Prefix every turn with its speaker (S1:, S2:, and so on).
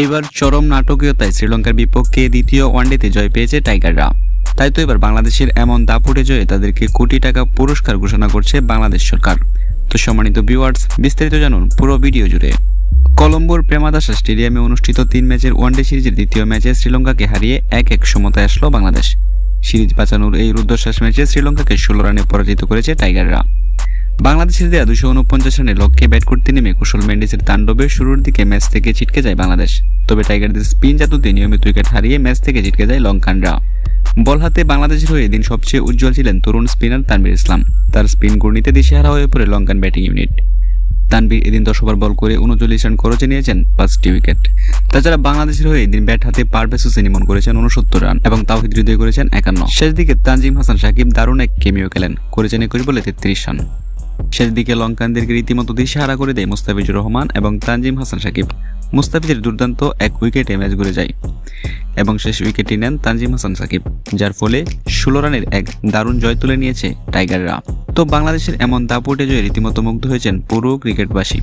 S1: এইবার চরম নাটকীয়তায় শ্রীলঙ্কার বিপক্ষে দ্বিতীয় ওয়ানডেতে জয় পেয়েছে টাইগাররা। তাই তো এবার বাংলাদেশের এমন দাপুটে জয়ে তাদেরকে কোটি টাকা পুরস্কার ঘোষণা করছে বাংলাদেশ সরকার। তো সম্মানিত ভিউয়ার্স বিস্তারিত জানুন পুরো ভিডিও জুড়ে। কলম্বোর প্রেমাদাসা স্টেডিয়ামে অনুষ্ঠিত তিন ম্যাচের ওয়ানডে সিরিজের দ্বিতীয় ম্যাচে শ্রীলঙ্কাকে হারিয়ে এক এক সমতায় আসলো বাংলাদেশ। সিরিজ বাঁচানোর এই রুদ্ধশ্বাস ম্যাচে শ্রীলঙ্কাকে ষোলো রানে পরাজিত করেছে টাইগাররা। বাংলাদেশের দেয়া দুশো উনপঞ্চাশ রানের লক্ষ্যে ব্যাট করতে নেমে কুশল মেন্ডিসের তাণ্ডবের শুরুর দিকে ম্যাচ থেকে ছিটকে যায় বাংলাদেশ। তবে টাইগারদের স্পিন জাতুতে নিয়মিত উইকেট হারিয়ে ম্যাচ থেকে ছিটকে যায় লঙ্কানরা বল হাতে বাংলাদেশের হয়ে এদিন সবচেয়ে উজ্জ্বল ছিলেন তরুণ স্পিনার তানভীর ইসলাম। তার স্পিন গণিতে দিশেহারা হয়ে পড়ে লঙ্কান ব্যাটিং ইউনিট। তানভীর এদিন দশ ওভার বল করে উনচল্লিশ রান খরচে নিয়েছেন পাঁচটি উইকেট। তাছাড়া বাংলাদেশের হয়ে এদিন ব্যাট হাতে পারভেজ হোসেন ইমন করেছেন উনসত্তর রান এবং তাওহিদ হৃদয় করেছেন একান্ন। শেষ দিকে তানজিম হাসান সাকিব দারুণ এক কেমিও খেলেন, করেছেন একুশ বলে তেত্রিশ রান। শেষ দিকে লঙ্কানদেরকে রীতিমতো দিশেহারা করে দেয় মুস্তাফিজুর রহমান এবং তানজিম হাসান সাকিব। মুস্তাফিজের দুর্দান্ত এক উইকেটে ম্যাচ ঘুরে যায় এবং শেষ উইকেটটি নেন তানজিম হাসান সাকিব, যার ফলে ষোলো রানের এক দারুণ জয় তুলে নিয়েছে টাইগাররা। তো বাংলাদেশের এমন দাপটে জয়ে রীতিমতো মুগ্ধ হয়েছেন পুরো ক্রিকেটবাসী।